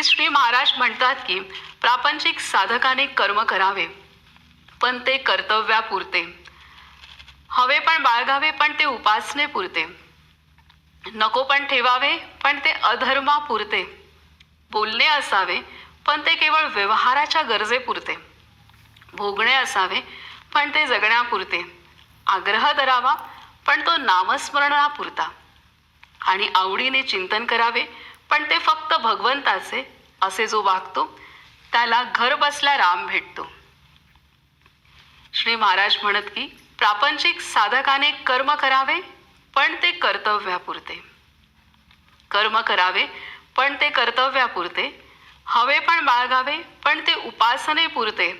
की श्री महाराज म्हणतात की प्रापंचिक साधकाने कर्म करावे पण ते कर्तव्यापुरते. हवे पण बाळगावे पण ते उपासने पुरते. नको पण ठेवावे पण ते अधर्मापुरते. बोलणे असावे पण ते केवळ व्यवहाराच्या गरजेपुरते भोगणे असावे पण ते जगण्यापुरते. आग्रह धरावा पण तो नामस्मरणापुरता. आणि आवडीने चिंतन करावे पण ते फक्त भगवंताचे असे जो वागतो त्याला घर बसल्या राम भेटतो. श्री महाराज म्हणत की प्रापंचिक साधकाने कर्म करावे पण ते कर्तव्यापुरते. कर्म करावे पण ते कर्तव्यापुरते. हवे पण बाळगावे पण ते उपासनेपुरते.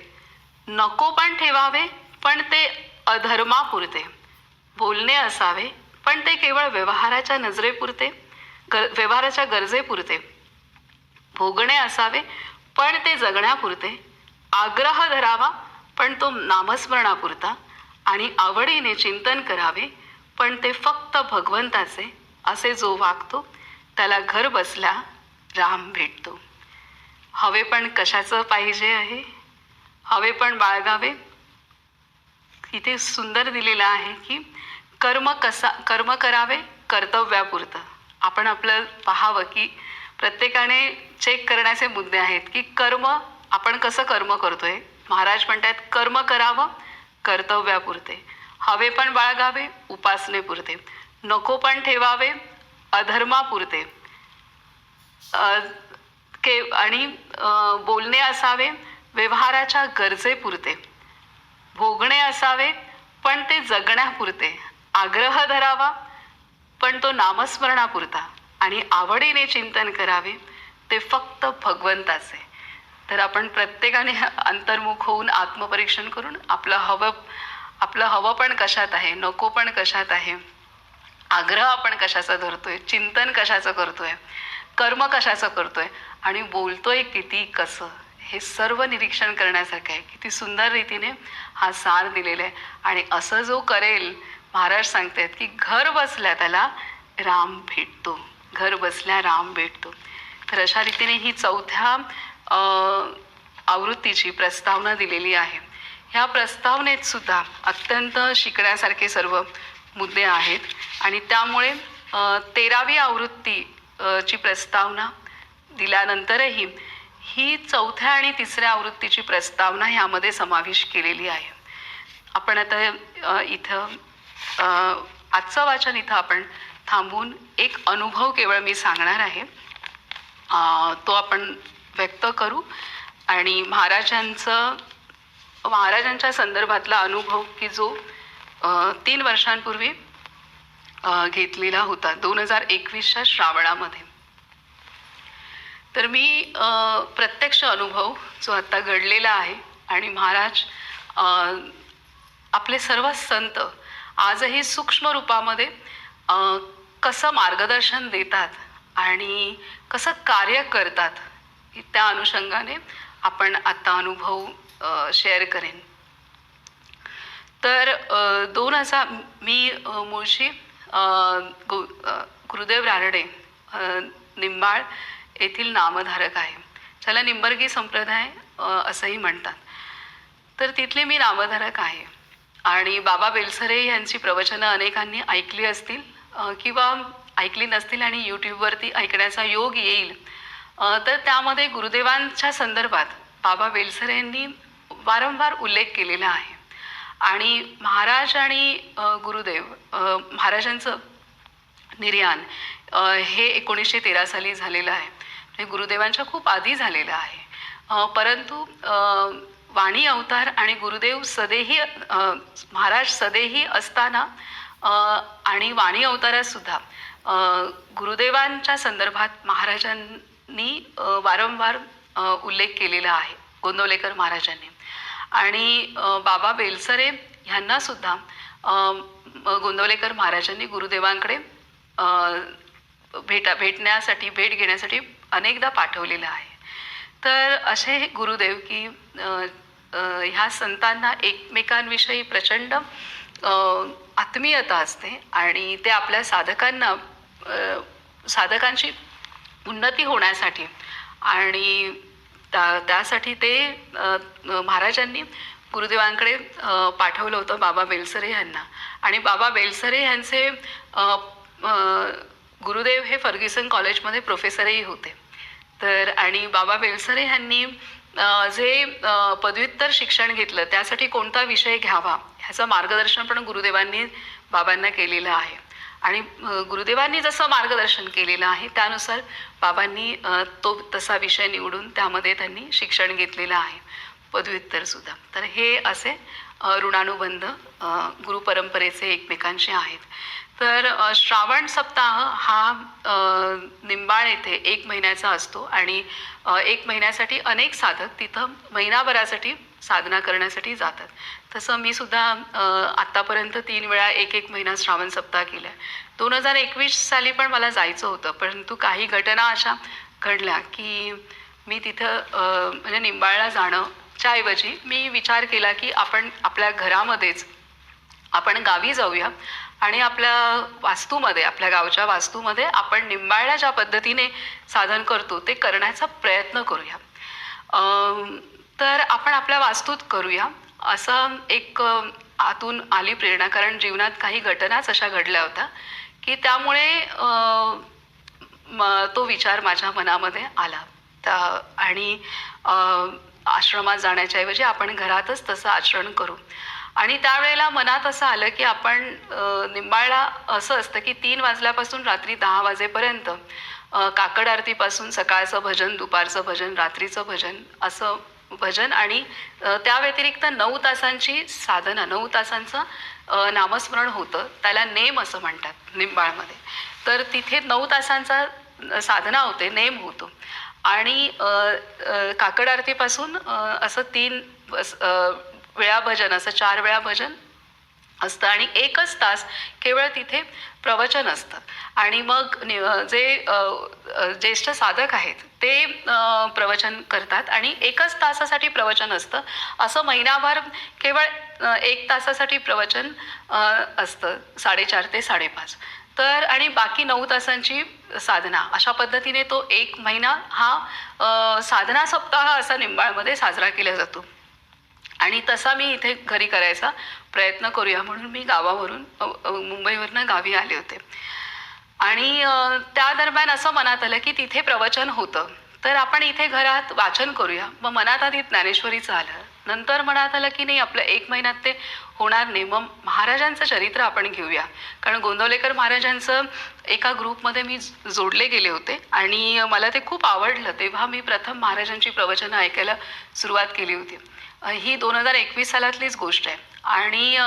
नको पण ठेवावे पण ते अधर्मापुरते. बोलणे असावे पण ते केवळ व्यवहाराच्या नजरेपुरते. व्यवहाराच्या गरजेपुरते भोगणे असावे पण ते जगण्यापुरते आग्रह धरावा पण तो नामस्मरणापुरता. आणि आवडीने चिंतन करावे पण ते फक्त भगवंताचे असे जो वागतो त्याला घर बसल्या राम भेटतो. हवे पण कशाचं पाहिजे आहे? हवे पण बाळगावे? इथे सुंदर दिलेलं आहे की कर्म कसा कर्म करावे कर्तव्यापुरतं. आपण आपलं पाहावं की प्रत्येकाने चेक करण्याचे मुद्दे आहेत की कर्म आपण कसं कर्म करतोय? महाराज म्हणतात कर्म करावं कर्तव्यापुरते. हवे पण बाळगावे उपासनेपुरते नको पण ठेवावे अधर्मापुरते. के आणि बोलणे असावे व्यवहाराच्या गरजेपुरते. भोगणे असावे पण ते जगण्यापुरते. आग्रह धरावा पण तो नामस्मरणापुरता. आणि आवडीने चिंतन करावे ते फक्त भगवंताचे. तर आपण प्रत्येकाने अंतर्मुख होऊन आत्मपरीक्षण करून आपलं हवं आपलं हवं पण कशात आहे नको पण कशात आहे आग्रह आपण कशाचा धरतोय चिंतन कशाचं करतोय कर्म कशाचं करतोय आणि बोलतोय किती कसं हे सर्व निरीक्षण करण्यासारखं आहे. किती सुंदर रीतीने हा सार दिलेला आहे. आणि असं जो करेल महाराज सांगतायत की घर बसल्या त्याला राम भेटतो. घर बसल्या राम भेटतो. तर अशा रीतीने ही चौथ्या आवृत्तीची प्रस्तावना दिलेली आहे. ह्या प्रस्तावनेत सुद्धा अत्यंत शिकण्यासारखे सर्व मुद्दे आहेत. आणि त्यामुळे तेरावी आवृत्ती ची प्रस्तावना दिल्यानंतरही ही चौथ्या आणि तिसऱ्या आवृत्तीची प्रस्तावना ह्यामध्ये समाविष्ट केलेली आहे. आपण आता इथं आजचं वाचन इथं आपण थांबून एक अनुभव केवळ मी सांगणार आहे. तो आपण व्यक्त करू आणि महाराजांचं महाराजांच्या संदर्भातला अनुभव की जो तीन वर्षांपूर्वी घेतलेला होता दोन हजार एकवीसच्या श्रावणामध्ये. तर मी प्रत्यक्ष अनुभव जो आत्ता घडलेला आहे आणि महाराज आपले सर्व संत आजही सूक्ष्म रूपामध्ये कसं मार्गदर्शन देतात आणि कसं कार्य करतात त्या अनुषंगाने आपण आत्ता अनुभव शेअर करेन. तर दोन हजार मी मुळशी गु गुरुदेव रानडे निंबाळ येथील नामधारक आहे. त्याला निंबर्गी संप्रदाय असंही म्हणतात. तर तिथले मी नामधारक आहे. आणि बाबा बेलसरे यांची प्रवचनं अनेकांनी ऐकली असतील किंवा ऐकली नसतील आणि यूट्यूबवरती ऐकण्याचा योग येईल. तर त्यामध्ये गुरुदेवांच्या संदर्भात बाबा बेलसरे यांनी वारंवार उल्लेख केलेला आहे. आणि महाराज आणि गुरुदेव महाराजांचं निर्याण हे एकोणीसशे तेरा साली झालेलं आहे. म्हणजे गुरुदेवांच्या खूप आधी झालेलं आहे. परंतु वाणी अवतार आणि गुरुदेव सदेही महाराज सदेही असताना आणि वाणी अवतारातसुद्धा गुरुदेवांच्या संदर्भात महाराजांनी वारंवार उल्लेख केलेला आहे गोंदवलेकर महाराजांनी. आणि बाबा बेलसरे ह्यांनासुद्धा गोंदवलेकर महाराजांनी गुरुदेवांकडे भेटा भेटण्यासाठी भेट घेण्यासाठी अनेकदा पाठवलेलं आहे. तर असे हे गुरुदेव की ह्या संतांना एकमेकांविषयी प्रचंड आत्मीयता असते आणि ते आपल्या साधकांना साधकांची उन्नती होण्यासाठी आणि त्या त्यासाठी ते महाराजांनी गुरुदेवांकडे पाठवलं होतं बाबा बेलसरे यांना. आणि बाबा बेलसरे यांचे गुरुदेव हे फर्ग्युसन कॉलेजमध्ये प्रोफेसरही होते. तर आणि बाबा बेलसरे ह्यांनी जे पदव्युत्तर शिक्षण घेतलं त्यासाठी कोणता विषय घ्यावा? ह्याचं मार्गदर्शन पण गुरुदेवांनी बाबांना केलेलं आहे. आणि गुरुदेवांनी जसं मार्गदर्शन केलेलं आहे त्यानुसार बाबांनी तो तसा विषय निवडून त्यामध्ये त्यांनी शिक्षण घेतलेलं आहे. पदव्युत्तर सुद्धा. तर हे असे ऋणानुबंध गुरुपरंपरेचे एकमेकांशी आहेत. तर श्रावण सप्ताह हा निंबाळ येथे एक महिन्याचा असतो आणि एक महिन्यासाठी अनेक साधक तिथं महिनाभरासाठी साधना करण्यासाठी जातात. तसं मी सुद्धा आत्तापर्यंत तीन वेळा एक एक महिना श्रावण सप्ताह केला दोन हजार एकवीस साली पण मला जायचं होतं परंतु काही घटना अशा घडल्या की मी तिथं म्हणजे निंबाळला जाणंच्या ऐवजी मी विचार केला की आपण आपल्या घरामध्येच आपण गावी जाऊया. आणि आपल्या वास्तूमध्ये आपल्या गावच्या वास्तूमध्ये आपण निंबाळण्या ज्या पद्धतीने साधन करतो ते करण्याचा प्रयत्न करूया. तर आपण आपल्या वास्तूत करूया. असं एक आतून आली प्रेरणा कारण जीवनात काही घटनाच अशा घडल्या होत्या की त्यामुळे म- तो विचार माझ्या मनामध्ये आला. त्या आणि आश्रमात जाण्याच्या ऐवजी आपण घरातच तसं आचरण करू. आणि त्यावेळेला मनात असं आलं की आपण निंबाळला असं असतं की तीन वाजल्यापासून रात्री दहा वाजेपर्यंत काकड आरतीपासून सकाळचं भजन दुपारचं भजन रात्रीचं भजन असं भजन आणि त्या व्यतिरिक्त नऊ तासांची साधना नऊ तासांचं नामस्मरण होतं. त्याला नेम असं म्हणतात निंबाळमध्ये. तर तिथे नऊ तासांचा साधना होते नेम होतो. आणि काकड आरतीपासून असं तीन वेळा भजन असं चार वेळा भजन असतं आणि एकच तास केवळ तिथे प्रवचन असतं. आणि मग नि- जे ज्येष्ठ साधक आहेत ते प्रवचन करतात आणि एकच तासासाठी प्रवचन असतं. असं महिनाभर केवळ एक तासासाठी प्रवचन असतं साडेचार ते साडेपाच. तर आणि बाकी नऊ तासांची साधना अशा पद्धतीने तो एक महिना हा साधना सप्ताह असा निंबाळमध्ये साजरा केला जातो. आणि तसा मी इथे घरी करायचा प्रयत्न करूया म्हणून मी गावावरून मुंबईवरनं गावी आले होते. आणि त्या दरम्यान असं मनात आलं की तिथे प्रवचन होतं. तर आपण इथे घरात वाचन करूया. मग मनात आधी ज्ञानेश्वरीचं आलं. नंतर मनात आलं की नाही आपलं एक महिन्यात ते होणार नाही. मग महाराजांचं चरित्र आपण घेऊया. कारण गोंदवलेकर महाराजांचं एका ग्रुपमध्ये मी जोडले गेले होते. आणि मला ते खूप आवडलं. तेव्हा मी प्रथम महाराजांची प्रवचनं ऐकायला सुरुवात केली होती. ही दोन हजार एकवीस सालातलीच गोष्ट आहे. आणि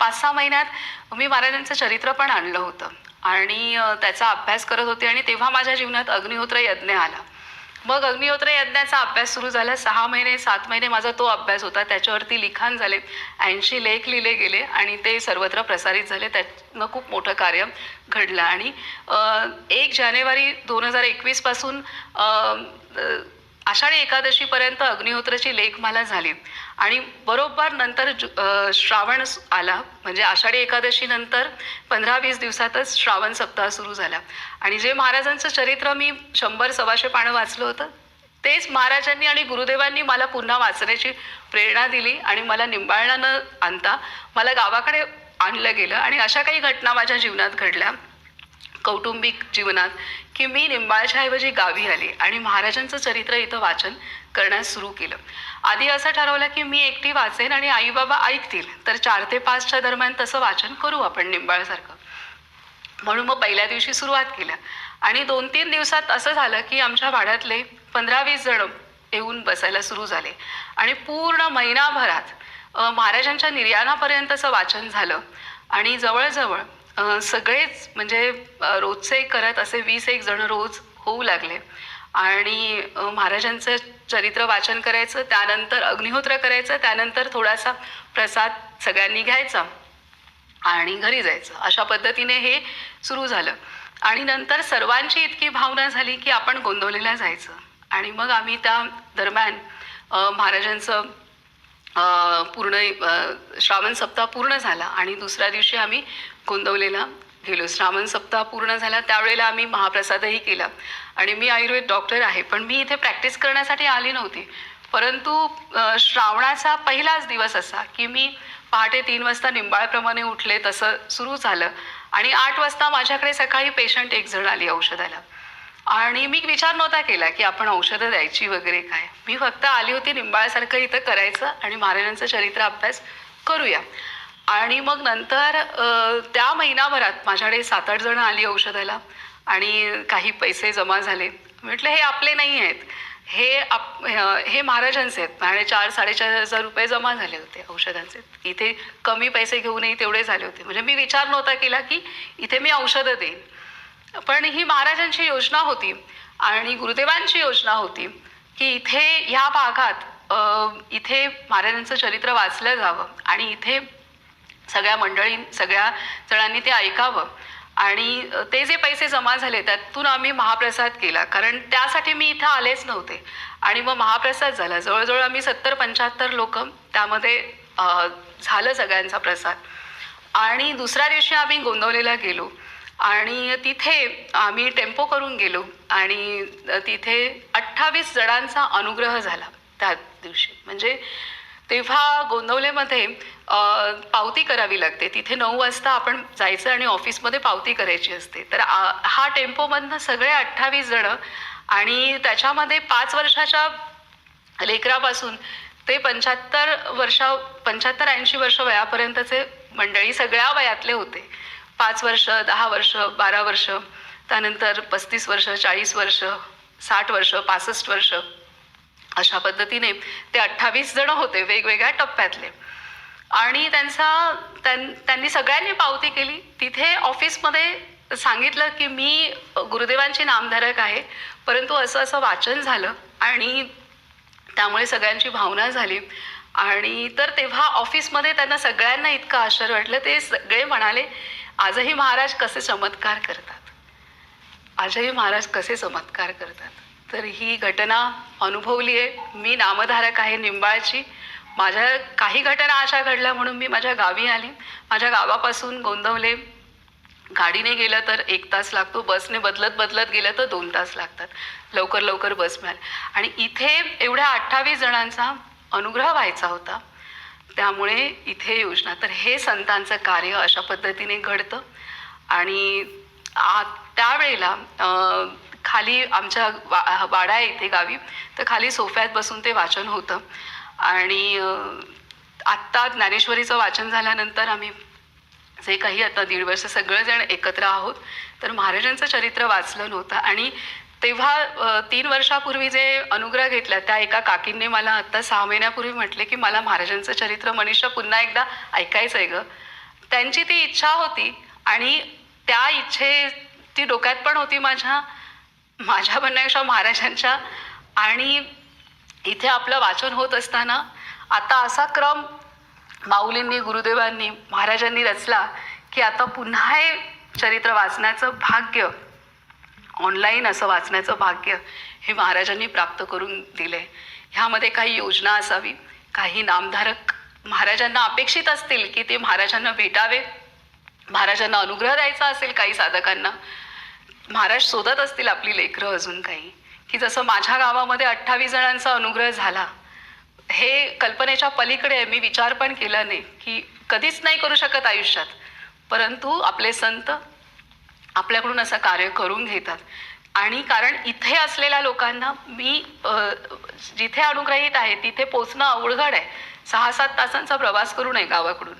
पाच सहा महिन्यात मी महाराजांचं चरित्र पण आणलं होतं. आणि त्याचा अभ्यास करत होते आणि तेव्हा माझ्या जीवनात अग्निहोत्र यज्ञ आला. मग अग्निहोत्र यज्ञाचा अभ्यास सुरू झाला. सहा महिने सात महिने माझा तो अभ्यास होता. त्याच्यावरती लिखाण झाले. ऐंशी लेख लिहिले गेले आणि ते सर्वत्र प्रसारित झाले. त्यातनं खूप मोठं कार्य घडलं. आणि एक जानेवारी दोन हजार एकवीसपासून आषाढी एकादशीपर्यंत अग्निहोत्राची लेखमाला झाली. आणि बरोबर नंतर जु- श्रावण आला. म्हणजे आषाढी एकादशीनंतर पंधरा वीस दिवसातच श्रावण सप्ताह सुरू झाला. आणि जे महाराजांचं चरित्र मी शंभर सव्वाशे पानं वाचलं होतं तेच महाराजांनी आणि गुरुदेवांनी मला पुन्हा वाचण्याची प्रेरणा दिली आणि मला निंबाळणा न आणता मला गावाकडे आणलं गेलं आणि अशा काही घटना माझ्या जीवनात घडल्या. कौटुंबिक जीवनात की मी निंबाळच्याऐवजी गावी आले आणि महाराजांचं चरित्र इथं वाचन करण्यास सुरू केलं. आधी असं ठरवलं की मी एकटी वाचेन आणि आई बाबा ऐकतील तर चार ते पाचच्या दरम्यान तसं वाचन करू आपण निंबाळसारखं म्हणून मग पहिल्या दिवशी सुरुवात केलं आणि दोन तीन दिवसात असं झालं की आमच्या वाड्यातले पंधरा वीस जण येऊन बसायला सुरू झाले. आणि पूर्ण महिनाभरात महाराजांच्या निर्याणापर्यंतचं वाचन झालं. आणि जवळजवळ सगळेच म्हणजे रोजचे करत असे वीस एक जण रोज होऊ लागले. आणि महाराजांचं चरित्र वाचन करायचं त्यानंतर अग्निहोत्र करायचं त्यानंतर थोडासा प्रसाद सगळ्यांनी घ्यायचा आणि घरी जायचं. अशा पद्धतीने हे सुरू झालं. आणि नंतर सर्वांची इतकी भावना झाली की आपण गोंदवलेला जायचं. आणि मग आम्ही त्या दरम्यान महाराजांचं पूर्ण श्रावण सप्ताह पूर्ण झाला. आणि दुसऱ्या दिवशी आम्ही गोंदवलेला. गेलो श्रावण सप्ताह पूर्ण झाला त्यावेळेला आम्ही महाप्रसादही केला. आणि मी आयुर्वेद डॉक्टर आहे पण मी इथे प्रॅक्टिस करण्यासाठी आली नव्हती. परंतु श्रावणाचा पहिलाच दिवस असा की मी पहाटे तीन वाजता निंबाळप्रमाणे उठले तसं सुरू झालं. आणि आठ वाजता माझ्याकडे सकाळी पेशंट एक जण आली औषधाला. आणि मी विचार नव्हता केला की आपण औषधं द्यायची वगैरे काय. मी फक्त आली होती निंबाळसारखं इथं करायचं आणि महाराजांचं चरित्र अभ्यास करूया. आणि मग नंतर त्या महिनाभरात माझ्याकडे सात आठ जणं आली औषधाला आणि काही पैसे जमा झाले. म्हटलं हे आपले नाही आहेत. हे आप हे महाराजांचे आहेत. आणि चार साडेचार हजार रुपये जमा झाले होते औषधांचे. इथे कमी पैसे घेऊनही तेवढे झाले होते. म्हणजे मी विचार नव्हता केला की इथे मी औषधं देईन. पण ही महाराजांची योजना होती आणि गुरुदेवांची योजना होती की इथे ह्या भागात इथे महाराजांचं चरित्र वाचलं जावं आणि इथे सगळ्या मंडळी सगळ्या जणांनी ते ऐकावं. आणि ते जे पैसे जमा झाले त्यातून आम्ही महाप्रसाद केला. कारण त्यासाठी मी इथं आलेच नव्हते. आणि मग महाप्रसाद झाला. जवळजवळ आम्ही सत्तर पंच्याहत्तर लोक त्यामध्ये झालं सगळ्यांचा प्रसाद. आणि दुसऱ्या दिवशी आम्ही गोंदवलेला गेलो. आणि तिथे आम्ही टेम्पो करून गेलो. आणि तिथे अठ्ठावीस जणांचा अनुग्रह झाला त्या दिवशी. म्हणजे तेव्हा गोंदवलेमध्ये पावती करावी लागते. तिथे नऊ वाजता आपण जायचं आणि ऑफिसमध्ये पावती करायची असते. तर हा टेम्पोमधनं सगळे अठ्ठावीस जणं आणि त्याच्यामध्ये पाच वर्षाच्या लेकरापासून ते पंच्याहत्तर वर्षा पंच्याहत्तर ऐंशी वर्ष वयापर्यंतचे मंडळी सगळ्या वयातले होते. पाच वर्ष दहा वर्ष बारा वर्ष त्यानंतर पस्तीस वर्ष चाळीस वर्ष साठ वर्ष पासष्ट वर्ष. अशा पद्धतीने ते अठ्ठावीस जण होते वेगवेगळ्या टप्प्यातले. आणि त्यांचा त्यां- त्यांनी सगळ्यांनी पावती केली. तिथे ऑफिसमध्ये सांगितलं की मी गुरुदेवांची नामधारक आहे परंतु असं असं वाचन झालं आणि त्यामुळे सगळ्यांची भावना झाली. आणि तर तेव्हा ऑफिसमध्ये त्यांना सगळ्यांना इतकं आश्चर्य वाटलं. ते सगळे म्हणाले आजही महाराज कसे चमत्कार करतात. आजही महाराज कसे चमत्कार करतात. तर ही घटना अनुभवली आहे. मी नामधारक आहे निंबाळची. माझ्या काही घटना अशा घडल्या म्हणून मी माझ्या गावी आली. माझ्या गावापासून गोंदवले. गाडीने गेलं तर एक तास लागतो. बसने बदलत बदलत गेलं तर दोन तास लागतात. लवकर लवकर बस मिळाली. आणि इथे एवढ्या अठ्ठावीस जणांचा अनुग्रह व्हायचा होता. त्यामुळे इथे योजना. तर हे संतांचं कार्य अशा पद्धतीने घडतं. आणि आ त्यावेळेला खाली आमच्या वा वाडा आहे इथे गावी. तर खाली सोफ्यात बसून ते वाचन होतं. आणि आत्ता ज्ञानेश्वरीचं वाचन झाल्यानंतर आम्ही जे काही आता दीड वर्ष सगळेजण एकत्र आहोत तर महाराजांचं चरित्र वाचलं नव्हतं. आणि तेव्हा तीन वर्षापूर्वी जे अनुग्रह घेतला त्या एका काकींनी मला आत्ता सहा महिन्यापूर्वी म्हटले की मला महाराजांचं चरित्र मनीषा पुन्हा एकदा ऐकायचं आहे गं. त्यांची ती इच्छा होती आणि त्या इच्छे ती डोक्यात पण होती माझ्या. माझ्या म्हणण्यापेक्षा महाराजांच्या. आणि इथे आपलं वाचन होत असताना आता असा क्रम माऊलींनी गुरुदेवांनी महाराजांनी रचला की आता पुन्हा हे चरित्र वाचण्याचं भाग्य ऑनलाईन असं वाचण्याचं भाग्य हे महाराजांनी प्राप्त करून दिले. ह्यामध्ये काही योजना असावी काही नामधारक महाराजांना अपेक्षित असतील की ते महाराजांना भेटावे महाराजांना अनुग्रह द्यायचा असेल काही साधकांना महाराज शोधत असतील आपली लेकरं अजून काही की जसं माझ्या गावामध्ये अठ्ठावीस जणांचा अनुग्रह झाला हे कल्पनेच्या पलीकडे मी विचार पण केला नाही की कधीच नाही करू शकत आयुष्यात. परंतु आपले संत आपल्याकडून असं कार्य करून घेतात. आणि कारण इथे असलेल्या लोकांना मी जिथे अनुग्रहित आहे तिथे पोचणं अवघड आहे. सहा सात तासांचा प्रवास करू नये गावाकडून.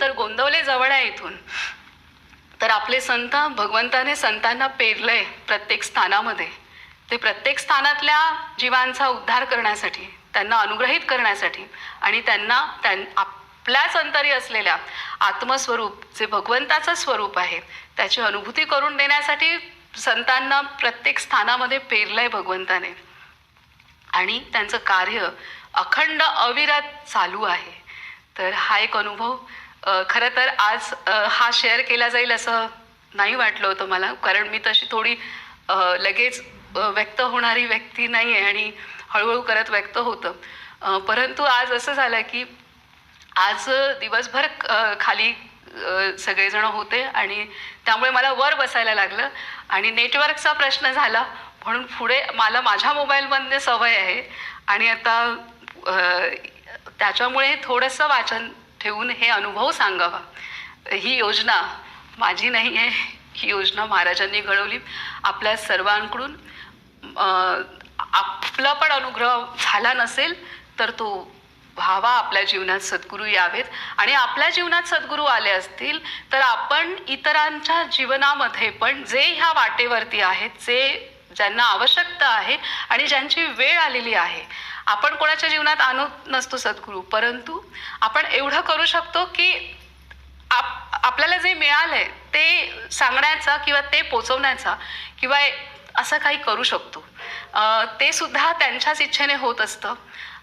तर गोंदवले जवळ आहे इथून. तर आपले संत भगवंताने संतांना पेरलंय प्रत्येक स्थानामध्ये. ते प्रत्येक स्थानातल्या जीवांचा उद्धार करण्यासाठी त्यांना अनुग्रहित करण्यासाठी आणि त्यांना त्यां आपल्याच अंतरी असलेल्या आत्मस्वरूप जे भगवंताचं स्वरूप आहे त्याची अनुभूती करून देण्यासाठी संतांना प्रत्येक स्थानामध्ये पेरलंय भगवंताने. आणि त्यांचं कार्य अखंड अविरत चालू आहे. तर हा एक अनुभव खरं तर आज हा शेअर केला जाईल असं नाही वाटलं होतं मला. कारण मी तशी थोडी लगेच व्यक्त होणारी व्यक्ती नाही आहे आणि हळूहळू करत व्यक्त होतं. परंतु आज असं झालं की आज दिवसभर खाली सगळेजण होते आणि त्यामुळे मला वर बसायला लागलं आणि नेटवर्कचा प्रश्न झाला. म्हणून पुढे मला माझ्या मोबाईलमधनं सवय आहे आणि आता त्याच्यामुळे थोडंसं वाचन ठेवून हे अनुभव सांगावा. ही योजना माझी नाही आहे. ही योजना महाराजांनी घडवली. आपल्या सर्वांकडून आपला पण अनुग्रह झाला नसेल तर तो व्हावा. आपल्या जीवनात सद्गुरू यावेत. आणि आपल्या जीवनात सद्गुरू आले असतील तर आपण इतरांच्या जीवनामध्ये पण जे ह्या वाटेवरती आहेत जे ज्यांना आवश्यकता आहे आणि ज्यांची वेळ आलेली आहे. आपण कोणाच्या जीवनात आणत नसतो सद्गुरू परंतु आपण एवढं करू शकतो की आप आपल्याला जे मिळालंय ते सांगण्याचा किंवा ते पोचवण्याचा किंवा असं काही करू शकतो. ते सुद्धा त्यांच्याच इच्छेने होत असतं.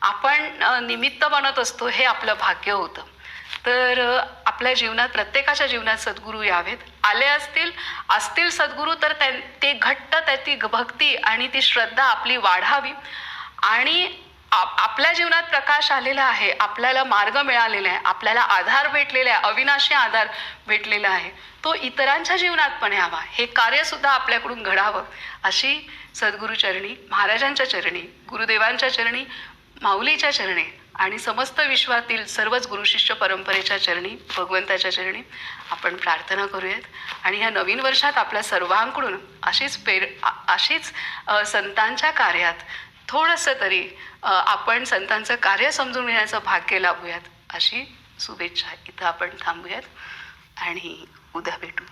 आपण निमित्त बनत असतो हे आपलं भाग्य होतं. तर आपल्या जीवनात प्रत्येकाच्या जीवनात सद्गुरू यावेत. आले असतील असतील सद्गुरू तर त्यां ते घट्ट त्याची भक्ती आणि ती श्रद्धा आपली वाढावी. आणि आप- आपल्या जीवनात प्रकाश आलेला आहे आपल्याला मार्ग मिळालेला आहे आपल्याला आधार भेटलेला आहे अविनाशी आधार भेटलेला आहे. तो इतरांच्या जीवनात पण यावा. हे कार्यसुद्धा आपल्याकडून घडावं. अशी सद्गुरूचरणी महाराजांच्या चरणी गुरुदेवांच्या चरणी माऊलीच्या चरणी आणि समस्त विश्वातील सर्वच गुरुशिष्य परंपरेच्या चरणी भगवंताच्या चरणी आपण प्रार्थना करूयात. आणि ह्या नवीन वर्षात आपल्या सर्वांकडून अशीच पेर अशीच संतांच्या कार्यात थोडंसं तरी आपण संतांचं कार्य समजून घेण्याचं भाग्य लाभूयात अशी शुभेच्छा इथं आपण थांबूयात. आणि उद्या भेटू.